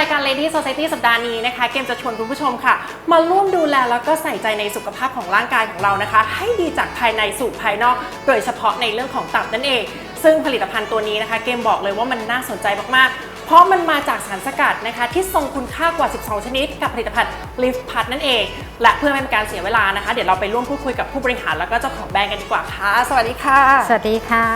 รายการ Lady Society สัปดาห์นี้นะคะ เกมจะชวนคุณผู้ชมค่ะ มาร่วมดูแลแล้วก็ใส่ใจในสุขภาพของร่างกายของเรานะคะ ให้ดีจากภายในสู่ภายนอก โดยเฉพาะในเรื่องของตับนั่นเอง ซึ่งผลิตภัณฑ์ตัวนี้นะคะ เกมบอกเลยว่ามันน่าสนใจมากๆเพราะมันมาจากสารสกัดนะคะที่ทรงคุณค่ากว่า 12 ชนิด กับผลิตภัณฑ์ Lift p a t นั่นเอง และเพื่อไม่เป็นการเสียเวลานะคะ เดี๋ยวเราไปร่วมพูดคุยกับผู้บริหารแล้วก็เจ้าของแบรนด์กันดีกว่าค่ะ สวัสดีค่ะ สวัสดีค่ะ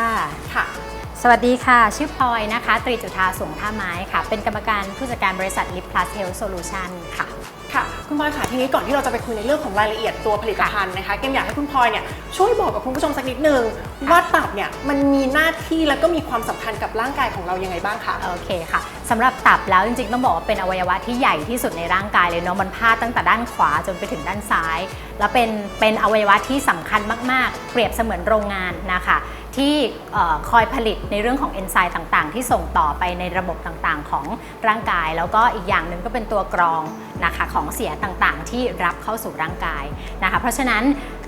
ค่ะ สวัสดีค่ะ ชื่อพลอยนะคะ ตรีจุธาสงท่าไม้ค่ะ เป็นกรรมการผู้จัดการบริษัท Lip Plus Health Solution ค่ะ ค่ะ คุณพลอยค่ะทีนี้ก่อนที่เราจะไปคุยในเรื่องของรายละเอียดตัวผลิตภัณฑ์นะคะเกมอยากให้คุณพลอยเนี่ยช่วยบอกกับคุณผู้ชมสักนิดนึงว่าตับเนี่ยมันมีหน้าที่แล้วก็มีความสำคัญกับร่างกายของเรายังไงบ้างคะโอเคค่ะสำหรับตับแล้วจริงๆต้องบอกว่าเป็นอวัยวะที่ใหญ่ที่สุดในร่างกายเลยเนาะมันพาดตั้งแต่ด้านขวาจนไปถึงด้านซ้าย แล้วเป็นเป็นอวัยวะที่สำคัญมากๆ เปรียบเสมือนโรงงานนะคะ ที่เอ่อคอยผลิตในเรื่องของเอนไซม์ต่างๆ ที่ส่งต่อไปในระบบต่างๆ ของร่างกาย แล้วก็อีกอย่างหนึ่งก็เป็นตัวกรองนะคะของเสียต่างๆ ที่รับเข้าสู่ร่างกายนะคะเพราะฉะนั้น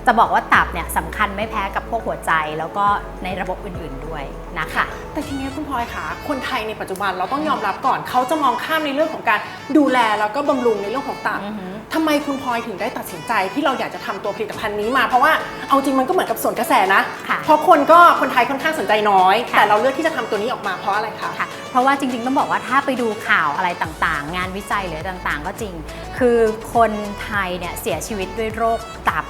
จะบอกว่าตับเนี่ยสำคัญไม่แพ้กับพวกหัวใจ แล้วก็ในระบบอื่นๆด้วยนะคะแต่ทีนี้คุณพลอยค่ะคนไทยในปัจจุบันเราต้องยอมรับก่อนเขาจะมองข้ามในเรื่องของการดูแลแล้วก็บำรุงในเรื่องของตับอือหือ ทำไมคุณพลอยถึงได้ตัดสินใจที่เราอยากจะทำตัวผลิตภัณฑ์นี้มา เพราะว่าเอาจริงมันก็เหมือนกับสวนกระแสนะ ค่ะเพราะคนก็คนไทยค่อนข้างสนใจน้อย ค่ะ แต่เราเลือกที่จะทำตัวนี้ออกมาเพราะอะไรคะ ค่ะ เพราะว่าจริงๆ ต้องบอกว่าถ้าไปดูข่าวอะไรต่างๆ งานวิจัยหรือต่างๆ ก็จริง คือคนไทยเนี่ยเสียชีวิตด้วยโรคตับ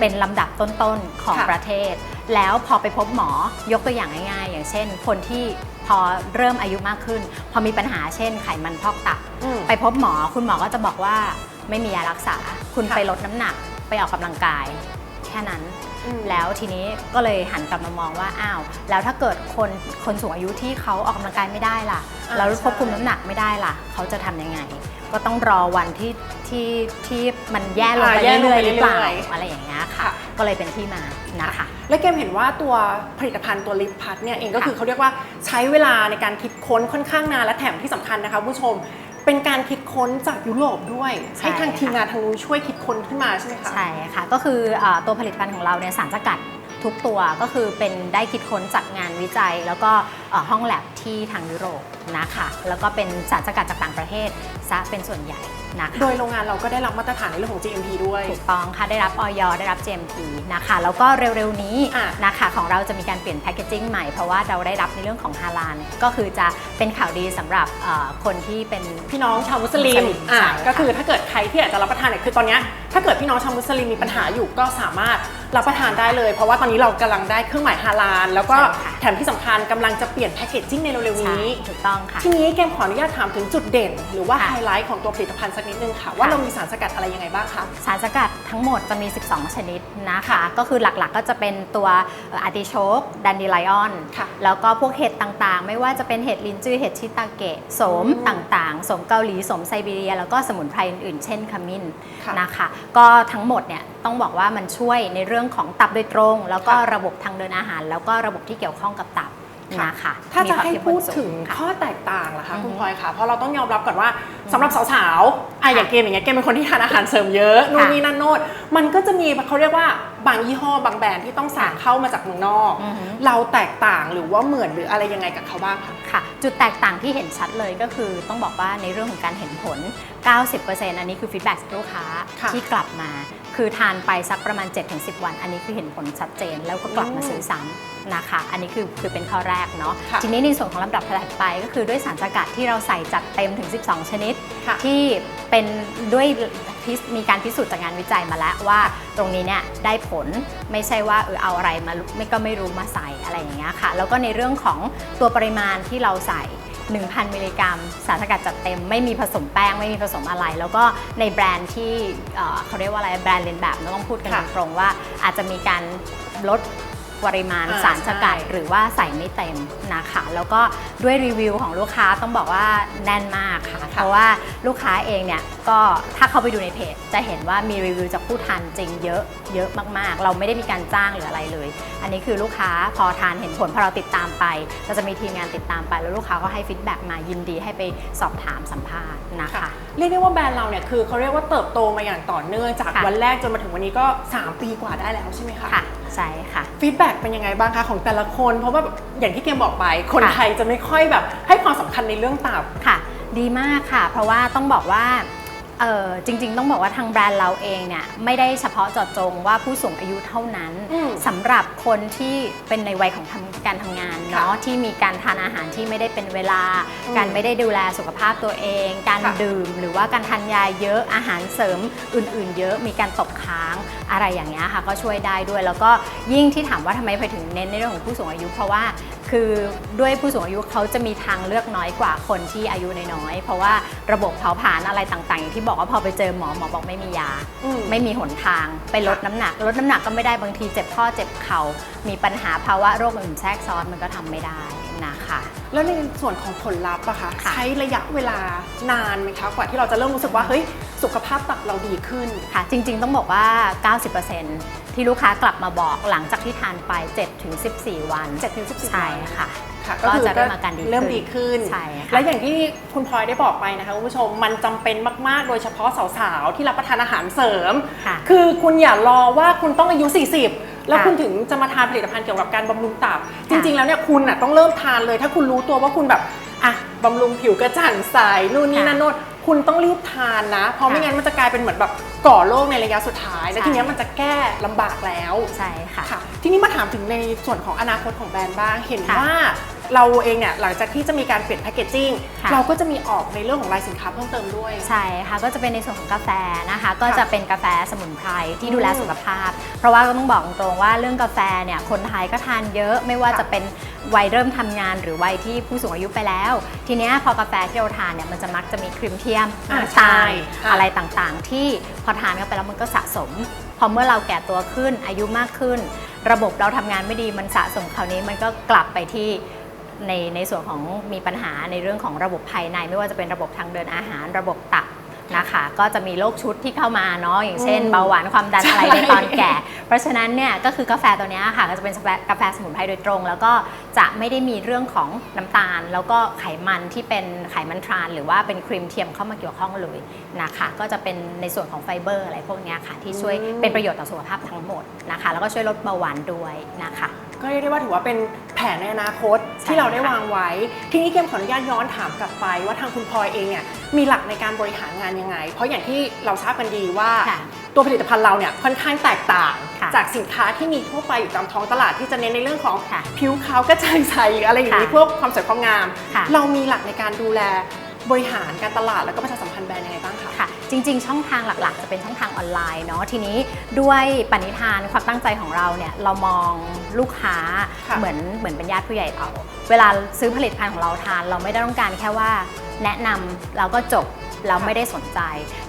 เป็นลำดับต้นๆ ของค่ะประเทศ แล้วพอไปพบหมอยกตัวอย่างง่ายๆ อย่างเช่น คนที่พอเริ่มอายุมากขึ้น พอมีปัญหาเช่นไขมันพอกตับ อืม ไปพบหมอคุณหมอก็จะบอกว่า ไม่มียารักษา คุณค่ะไปลดน้ำหนักไปออกกำลังกาย แค่นั้นอืมแล้วทีนี้ก็เลยหันกลับมามองว่าอ้าวแล้วถ้าเกิดคนคนสูงอายุที่เขาออกกำลังกายไม่ได้ล่ะอ่าแล้วใช่ควบคุมน้ำหนักไม่ได้ล่ะ เขาจะทำยังไง ก็ต้องรอวันที่ที่ที่มันแย่ลงไปอ่าแย่ลงเรื่อไปยๆหรือเปล่าเรื่อยๆอะไรอย่างเงี้ยค่ะค่ะ ก็เลยเป็นที่มานะคะและเกมเห็นว่าตัวผลิตภัณฑ์ตัวลิปพัทเนี่ยเองก็ค่ะคือเขาเรียกว่าใช้เวลาในการคิดค้นค่อนข้างนานและแถมที่สำคัญนะคะผู้ชม เป็นการคิด ค้นจากยุโรปด้วย ใช่ ให้ทางค่ะทีมงานทางนู้นช่วยคิดค้นขึ้นมาใช่ไหมคะ ใช่ค่ะ ก็คือเออตัวผลิตภัณฑ์ของเราเนี่ยสารสกัด ทุกตัวก็คือเป็นได้คิดค้นจากงานวิจัย แล้วก็เอ่อห้องแลบที่ทางยุโรปนะคะแล้วก็เป็นสารสกัดจากต่างประเทศซะเป็นส่วนใหญ่นะคะโดยโรงงานเราก็ได้รับมาตรฐานในเรื่องของ GMP ด้วยถูกต้องค่ะได้รับออยได้รับ GMP นะคะแล้วก็เร็วๆนี้อะนะคะของเราจะมีการเปลี่ยนแพคเกจิ้งใหม่เพราะว่าเราได้รับในเรื่องของฮาลาลก็คือจะเป็นข่าวดีสำหรับเอ่อคนที่เป็นพี่น้องชาวมุสลิมมุสลิมอ่าใช่ก็คือถ้าเกิดใครที่อยากจะรับประทานเนี่ยคือตอนเนี้ยถ้าเกิดพี่น้องชาวมุสลิมมีปัญหาอยู่ก็สามารถ รับประทานได้เลย เพราะว่าตอนนี้เรากำลังได้เครื่องหมายฮาลาลแล้วก็ใช่ค่ะ แถมที่สำคัญกำลังจะเปลี่ยนแพคเกจจิ้งในเร็วๆใช่นี้ ถูกต้องค่ะ ทีนี้เกมขออนุญาตถามถึงจุดเด่น หรือว่าค่ะไฮไลท์ของตัวผลิตภัณฑ์สักนิดนึงค่ะ ว่าค่ะ เรามีสารสกัดอะไรยังไงบ้างคะ สารสกัดทั้งหมดจะมี 12 ชนิดนะคะ ก็คือหลักๆก็จะเป็นตัวอาร์ติโชกดันดีไลออน ค่ะแล้วก็พวกเห็ดต่างๆ ไม่ว่าจะเป็นเห็ดลินจือเห็ดชิตาเกะโสมอืมต่างๆ โสมเกาหลี โสมไซบีเรีย แล้วก็สมุนไพรอื่นๆ เช่นขมิ้นค่ะ นะคะ ก็ทั้งหมดเนี่ยต้องบอกว่ามันช่วยในเรื่องของตับโดยตรง แล้วก็ค่ะระบบทางเดินอาหาร แล้วก็ระบบที่เกี่ยวข้องกับตับนะคะถ้าจะมีควมให้เข้มพูข้ดนสูถึงค่ะข้อแตกต่างล่ะคะอือฮึคุณพลอยค่ะเพราะเราต้องยอมรับก่อนว่าสำหรับสาวๆอะอย่างเกมอย่างเงี้ยเกมเป็นคนที่ทานอาหารเสริมเยอะนู่นนี่นั่นโน่นมันก็จะมีเขาเรียกว่า บางยี่ห้อบางแบรนด์ที่ต้องสั่งเข้ามาจากเมืองนอก อือฮึ เราแตกต่างหรือว่าเหมือนหรืออะไรยังไงกับเขาบ้างคะ ค่ะจุดแตกต่างที่เห็นชัดเลยก็คือต้องบอกว่าในเรื่องของการเห็นผล 90%อันนี้คือฟีดแบ็กลูกค้าค่ะที่กลับมา คือทานไปสักประมาณ 7-10 วัน อันนี้คือเห็นผลชัดเจน แล้วก็กลับมาอืมซื้อซ้ำนะคะ อันนี้คือคือเป็นข้อแรกเนาะค่ะ ทีนี้ในส่วนของลำดับถัดไปก็คือด้วยสารสกัดที่เราใส่จัดเต็มถึง 12 ชนิด ค่ะที่เป็นด้วยมีการพิสูจน์จากงานวิจัยมาแล้วว่าตรงนี้เนี่ยได้ผลไม่ใช่ว่าเออเอาอะไรมาไม่ก็ไม่รู้มาใส่อะไรอย่างเงี้ยค่ะ แล้วก็ในเรื่องของตัวปริมาณที่เราใส่ 1,000 มิลลิกรัม สารสกัดจัดเต็ม ไม่มีผสมแป้ง ไม่มีผสมอะไร แล้วก็ในแบรนด์ที่เเขาเรียกว่าอะไรแบรนด์เลนแบบเราต้องพูดกันตรงๆว่าอาจจะมีการลด ปริมาณอ่าสารสกัดใช่ หรือว่าใส่ไม่เต็มนะคะ แล้วก็ด้วยรีวิวของลูกค้าต้องบอกว่าแน่นมากค่ะ เพราะว่าลูกค้าเองเนี่ยก็ถ้าเข้าไปดูในเพจ จะเห็นว่ามีรีวิวจากผู้ทานจริงเยอะเยอะมากๆ เราไม่ได้มีการจ้างหรืออะไรเลย อันนี้คือลูกค้าพอทานเห็นผลพอเราติดตามไป เราจะมีทีมงานติดตามไป แล้วลูกค้าก็ให้ฟีดแบ็กมายินดีให้ไปสอบถามสัมภาษณ์นะคะเรียกได้ว่าแบรนด์เราเนี่ยคือเขาเรียกว่าเติบโตมาอย่างต่อเนื่องจากค่ะวันแรกจนมาถึงวันนี้ก็ 3 ปีกว่าได้แล้วใช่ไหมคะ ค่ะ ใช่ค่ะฟีดแบ็กเป็นยังไงบ้างคะของแต่ละคน เพราะว่าแบบอย่างที่เกมบอกไป คนค่ะไทยจะไม่ค่อยแบบให้ความสำคัญในเรื่องตับค่ะ ดีมากค่ะ เพราะว่าต้องบอกว่า เออจริง ๆ ต้องบอกว่าทางแบรนด์เราเองเนี่ยไม่ได้เฉพาะเจาะจงว่าผู้สูงอายุเท่านั้นอืมสำหรับคนที่เป็นในวัยของทำการทำงานเนาะที่มีการทานอาหารที่ไม่ได้เป็นเวลา อืมการไม่ได้ดูแลสุขภาพตัวเอง การค่ะ ดื่ม หรือว่าการทานยาเยอะอาหารเสริมอื่น ๆ เยอะมีการตกค้างอะไรอย่างเงี้ยค่ะก็ช่วยได้ด้วย แล้วก็ยิ่งที่ถามว่าทำไมไปถึงเน้นในเรื่องของผู้สูงอายุ เพราะว่า คือด้วยผู้สูงอายุเขาจะมีทางเลือกน้อยกว่าคนที่อายุน้อยๆ เพราะว่าระบบเผาผลาญอะไรต่างๆอย่างที่บอกว่าพอไปเจอหมอหมอบอกไม่มียา อืม ไม่มีหนทางไปลดน้ำหนัก ลดน้ำหนักก็ไม่ได้บางทีเจ็บข้อเจ็บเข่า มีปัญหาภาวะโรคอื่นแทรกซ้อนมันก็ทำไม่ได้นะคะ แล้วแล้วในส่วนของผลลัพธ์อะคะค่ะ ใช้ระยะเวลานานไหมคะกว่าที่เราจะเริ่มรู้สึกว่าเฮ้ยสุขภาพตับเราดีขึ้น ค่ะจริงๆต้องบอกว่า 90% ที่ลูกค้ากลับมาบอกหลังจากที่ทานไป 7-14 วัน 7-14ใช่ค่ะ ค่ะก็จะเริ่มอาการดีขึ้นเริ่มดีขึ้น ใช่ค่ะและอย่างที่คุณพลอยได้บอกไปนะคะคุณผู้ชมมันจำเป็นมากๆ โดยเฉพาะสาวๆ ที่รับประทานอาหารเสริม ค่ะคือคุณอย่ารอว่าคุณต้องอายุ 40 แล้วค่ะคุณถึงจะมาทานผลิตภัณฑ์เกี่ยวกับการบำรุงตับ จริงๆ แล้วเนี่ยคุณน่ะต้องเริ่มทานเลย ถ้าคุณรู้ตัวว่าคุณแบบ อะบำรุงผิวกระจ่างใสนู่นนี่ค่ะนั่นโน่นคุณต้องรีบทานนะ เพราะไม่ค่ะงั้นมันจะกลายเป็นเหมือนแบบก่อโรคในระยะสุดท้าย แล้วใช่ทีเนี้ยมันจะแก้ลำบากแล้ว ใช่ค่ะค่ะ ทีนี้มาถามถึงในส่วนของอนาคตของแบรนด์บ้าง เห็นค่ะว่า เราเองเนี่ยหลังจากที่จะมีการเปลี่ยนแพคเกจจิ้งค่ะ เราก็จะมีออกในเรื่องของลายสินค้าเพิ่มเติมด้วย ใช่ค่ะก็จะเป็นในส่วนของกาแฟนะคะ ก็ค่ะจะเป็นกาแฟสมุนไพรที่ดูแลอืมสุขภาพ เพราะว่าก็ต้องบอกตรงๆว่าเรื่องกาแฟเนี่ยคนไทยก็ทานเยอะไม่ว่าค่ะจะเป็นวัยเริ่มทำงานหรือวัยที่ผู้สูงอายุไปแล้ว ทีเนี้ยพอกาแฟที่เราทานเนี่ยมันจะมักจะมีครีมเทียมอ่าน้ำใช่ตาลค่ะ อะไรต่างๆ ที่พอทานเข้าไปแล้วมันก็สะสม พอเมื่อเราแก่ตัวขึ้นอายุมากขึ้น ระบบเราทำงานไม่ดีมันสะสมคราวนี้มันก็กลับไปที่ ในในส่วนของมีปัญหาในเรื่องของระบบภายใน ไม่ว่าจะเป็นระบบทางเดินอาหาร ระบบตับ นะคะ ก็จะมีโรคชุดที่เข้ามาเนาะอย่างเช่นอืมเบาหวานความดันใช่อะไรในตอนแก่ เพราะฉะนั้นเนี่ยก็คือกาแฟตัวเนี้ยค่ะก็จะเป็นกาแฟสมุนไพรโดยตรง แล้วก็จะไม่ได้มีเรื่องของน้ำตาล แล้วก็ไขมันที่เป็นไขมันทราน หรือว่าเป็นครีมเทียมเข้ามาเกี่ยวข้องเลยนะคะก็จะเป็นในส่วนของไฟเบอร์อะไรพวกเนี้ยค่ะ ที่ช่วยอืมเป็นประโยชน์ต่อสุขภาพทั้งหมดนะคะ แล้วก็ช่วยลดเบาหวานด้วยนะคะก็เรียกได้ว่าถือว่าเป็นแผนในอนาคตใช่ที่เราได้ค่ะวางไว้ ทีนี้เกมขออนุญาตย้อนถามกลับไปว่าทางคุณพลอยเองเนี่ยมีหลักในการบริหารงานยังไง เพราะอย่างที่เราทราบกันดีว่า ค่ะตัวผลิตภัณฑ์เราเนี่ยค่อนข้างแตกต่าง ค่ะจากสินค้าที่มีทั่วไปอยู่ตามท้องตลาดที่จะเน้นในเรื่องของค่ะผิวขาวกระจ่างใสหรืออะไรอย่างนี้ค่ะเพื่อความสวยความงาม ค่ะ เรามีหลักในการดูแลบริหารการตลาดแล้วก็ประชาสัมพันธ์แบรนด์ยังไงบ้างคะ ค่ะจริงๆ ช่องทางหลักๆ จะเป็นช่องทางออนไลน์เนาะทีนี้ด้วยปณิธานความตั้งใจของเราเนี่ยเรามองลูกค้าค่ะเหมือนเหมือนเป็นญาติผู้ใหญ่เรา เวลาซื้อผลิตภัณฑ์ของเราทาน เราไม่ได้ต้องการแค่ว่า แนะนำเราก็จบ เราไม่ได้สนใจ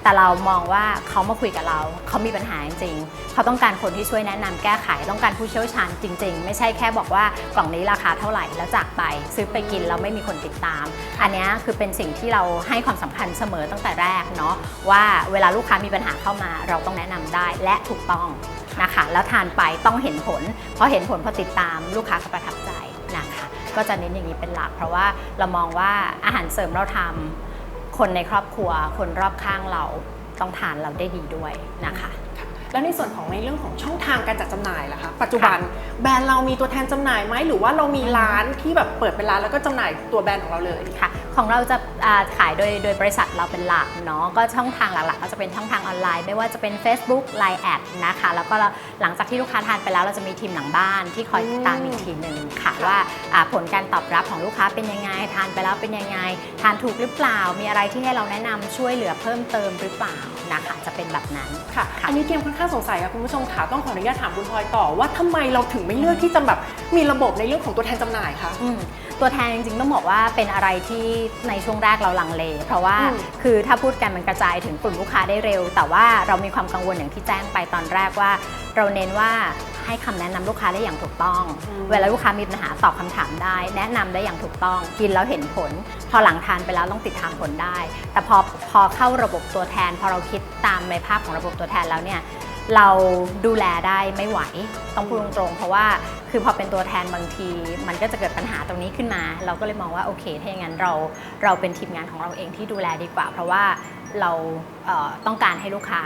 แต่เรามองว่าเขามาคุยกับเรา เขามีปัญหาจริงๆเขาต้องการคนที่ช่วยแนะนำแก้ไข ต้องการผู้เชี่ยวชาญจริง ๆ ไม่ใช่แค่บอกว่ากล่องนี้ราคาเท่าไหร่แล้วจากไปซื้อไปกินแล้วไม่มีคนติดตาม อันนี้คือเป็นสิ่งที่เราให้ความสำคัญเสมอตั้งแต่แรกเนาะว่าเวลาลูกค้ามีปัญหาเข้ามา เราต้องแนะนำได้และถูกต้องนะคะแล้วทานไปต้องเห็นผลพอเห็นผลพอติดตามลูกค้าก็ประทับใจนะคะก็จะเน้นอย่างนี้เป็นหลัก เพราะว่าเรามองว่าอาหารเสริมเราทำ คนในครอบครัว คนรอบข้างเราต้องทานเราได้ดีด้วยนะคะ แล้วในส่วนของในเรื่องของช่องทางการจัดจำหน่ายล่ะคะปัจจุบันแบรนด์เรามีตัวแทนจำหน่ายไหมหรือว่าเรามีร้านที่แบบเปิดเป็นร้านแล้วก็จำหน่ายตัวแบรนด์ของเราเลยค่ะของเราจะอ่าขายโดยโดยบริษัทเราเป็นหลักเนาะก็ช่องทางหลักๆ ก็จะเป็นช่องทางออนไลน์ ไม่ว่าจะเป็น Facebook Line แอดนะคะ แล้วก็หลังจากที่ลูกค้าทานไปแล้วเราจะมีทีมหลังบ้านที่คอยติดตามอีกทีหนึ่งค่ะค่ะว่าอ่าผลการตอบรับของลูกค้าเป็นยังไง ทานไปแล้วเป็นยังไง ทานถูกหรือเปล่า มีอะไรที่ให้เราแนะนำช่วยเหลือเพิ่มเติมหรือเปล่านะคะจะเป็นแบบนั้นค่ะค่ะ อันนี้เกมค่อนข้างสงสัยค่ะคุณผู้ชมค่ะต้องขออนุญาตถามคุณพลอยต่อว่าทำไมเราถึงไม่เลือกที่จะแบบมีระบบในเรื่องของตัวแทนจำหน่ายคะอืม ตัวแทนจริงๆ ต้องบอกว่าเป็นอะไรที่ในช่วงแรกเราลังเล เพราะว่าอืมคือถ้าพูดกันมันกระจายถึงกลุ่มลูกค้าได้เร็ว แต่ว่าเรามีความกังวลอย่างที่แจ้งไปตอนแรกว่า เราเน้นว่าให้คำแนะนำลูกค้าได้อย่างถูกต้องอืมเวลาลูกค้ามีปัญหาตอบคำถามได้ แนะนำได้อย่างถูกต้อง กินแล้วเห็นผล พอหลังทานไปแล้วต้องติดตามผลได้ แต่พอพอเข้าระบบตัวแทน พอเราคิดตามในภาพของระบบตัวแทนแล้วเนี่ย เราดูแลได้ไม่ไหวต้องพูดตรงๆ เพราะว่าคือพอเป็นตัวแทนบางที มันก็จะเกิดปัญหาตรงนี้ขึ้นมา เราก็เลยมองว่าโอเคถ้าอย่างนั้นเราเราเป็นทีมงานของเราเองที่ดูแลดีกว่า เพราะว่าเราเต้องการให้ลูกค้า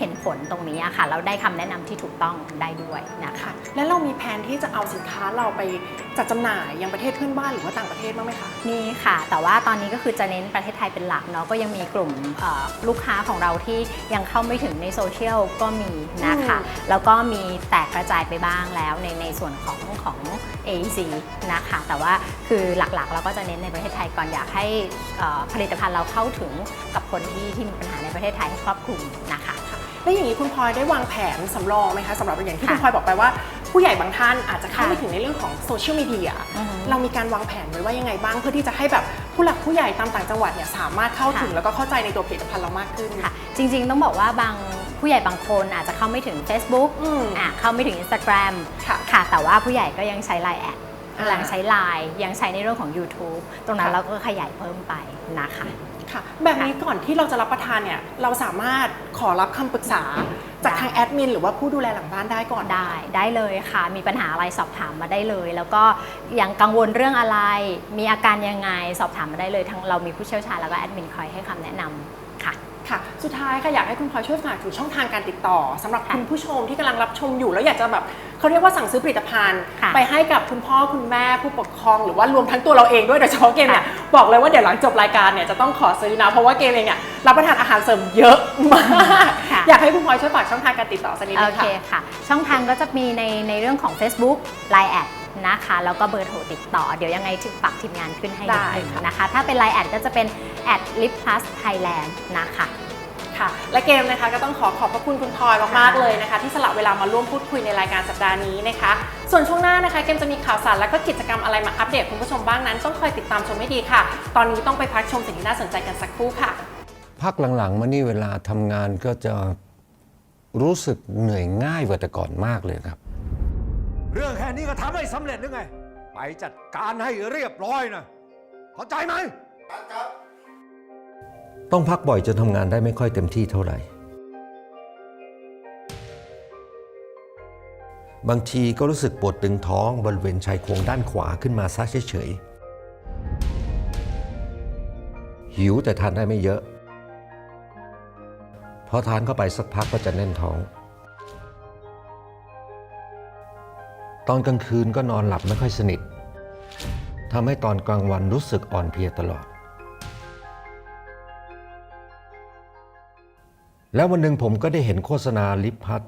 เห็นผลตรงนี้อะค่ะแล้วได้คำแนะนำที่ถูกต้องได้ด้วยนะคะค่ะแล้วเรามีแผนที่จะเอาสินค้าเราไปจัดจำหน่ายยังประเทศเพื่อนบ้านหรือว่าต่างประเทศบ้างไหมคะมีค่ะ แต่ว่าตอนนี้ก็คือจะเน้นประเทศไทยเป็นหลักเนาะก็ยังมีกลุ่มเอ่อลูกค้าของเราที่ยังเข้าไม่ถึงในโซเชียลก็มีนะคะอืมแล้วก็มีแตกกระจายไปบ้างแล้วในในส่วนของของ AEC นะคะแต่ว่าคือหลักๆ เราก็จะเน้นในประเทศไทยก่อนอยากให้เอ่อผลิตภัณฑ์เราเข้าถึงกับคนที่ที่มีปัญหาในประเทศไทยให้ครอบคลุมนะคะ แล้วอย่างนี้คุณพลอยได้วางแผนสำรองไหมคะสำหรับอย่างที่ค่ะคุณพลอยบอกไปว่า ผู้ใหญ่บางท่านอาจจะเข้าค่ะไม่ถึงในเรื่องของโซเชียลมีเดียอือฮึเรามีการวางแผนไว้ว่ายังไงบ้าง เพื่อที่จะให้แบบผู้หลักผู้ใหญ่ตามต่างจังหวัดเนี่ยสามารถเข้าถึงค่ะแล้วก็เข้าใจในตัวผลิตภัณฑ์เรามากขึ้นค่ะจริง ๆ ต้องบอกว่าบางผู้ใหญ่บางคนอาจจะเข้าไม่ถึง Facebook อืมอะเข้าไม่ถึง Instagram ค่ะค่ะแต่ว่าผู้ใหญ่ก็ยังใช้ Line แอดอ่ายังใช้ Line ยังใช้ในเรื่องของ YouTube ตรงนั้นค่ะเราก็ขยายเพิ่มไปนะคะ ค่ะแบบนี้ก่อนที่เราจะรับประทานเนี่ยเราสามารถขอรับคำปรึกษาจากได้ทางแอดมินหรือว่าผู้ดูแลหลังบ้านได้ก่อน ได้ได้เลยค่ะ มีปัญหาอะไรสอบถามมาได้เลย แล้วก็ยังกังวลเรื่องอะไร มีอาการยังไงสอบถามมาได้เลยทั้งเรามีผู้เชี่ยวชาญแล้วก็แอดมินคอยให้คำแนะนำค่ะ ค่ะ สุดท้ายค่ะอยากให้คุณพลอยช่วยฝากถึงช่องทางการติดต่อสำหรับค่ะคุณผู้ชมที่กำลังรับชมอยู่ แล้วอยากจะแบบเขาเรียกว่าสั่งซื้อผลิตภัณฑ์ ค่ะไปให้กับคุณพ่อคุณแม่ผู้ปกครอง หรือว่ารวมทั้งตัวเราเองด้วยโดยเฉพาะเกมเนี่ย บอกเลยว่าเดี๋ยวหลังจบรายการเนี่ยจะต้องขอซื้อนะ เพราะว่าเกมเองเนี่ยรับประทานอาหารเสริมเยอะมากค่ะอยากให้คุณพลอยช่วยฝากช่องทางการติดต่อสักนิดนึโองเคค่ะค่ะ ช่องทางก็จะมีในในเรื่องของ Facebook Line แอดนะคะแล้วก็เบอร์โทรติดต่อ เดี๋ยวยังไงถึงปักทีมงานขึ้นให้ได้นิดนึงค่ะนะคะ ถ้าเป็น Line แอดก็จะเป็น at lip plus thailand นะคะ ค่ะ และเกมนะคะก็ต้องขอขอบพระคุณคุณพลอยมากๆเลยนะคะ ที่สละเวลามาร่วมพูดคุยในรายการสัปดาห์นี้นะคะ ส่วนช่วงหน้านะคะเกมจะมีข่าวสารและก็กิจกรรมอะไรมาอัปเดตคุณผู้ชมบ้างนั้น ต้องคอยติดตามชมให้ดีค่ะ ตอนนี้ต้องไปพักชมสิ่งที่น่าสนใจกันสักครู่ค่ะพักหลังๆมานี่เวลาทำงานก็จะรู้สึกเหนื่อยง่ายกว่าแต่ก่อนมากเลยครับ เรื่องแค่นี้ก็ทำให้สำเร็จหรือไง ไปจัดการให้เรียบร้อยนะเข้าใจไหม ต้องพักบ่อยจนทำงานได้ไม่ค่อยเต็มที่เท่าไหร่ บางทีก็รู้สึกปวดตึงท้องบริเวณชายโครงด้านขวาขึ้นมาซะเฉยๆ หิวแต่ทานได้ไม่เยอะพอทานเข้าไปสักพักก็จะแน่นท้อง ตอนกลางคืนก็นอนหลับไม่ค่อยสนิททำให้ตอนกลางวันรู้สึกอ่อนเพลียตลอด แล้ววันหนึ่งผมก็ได้เห็นโฆษณาลิปพัท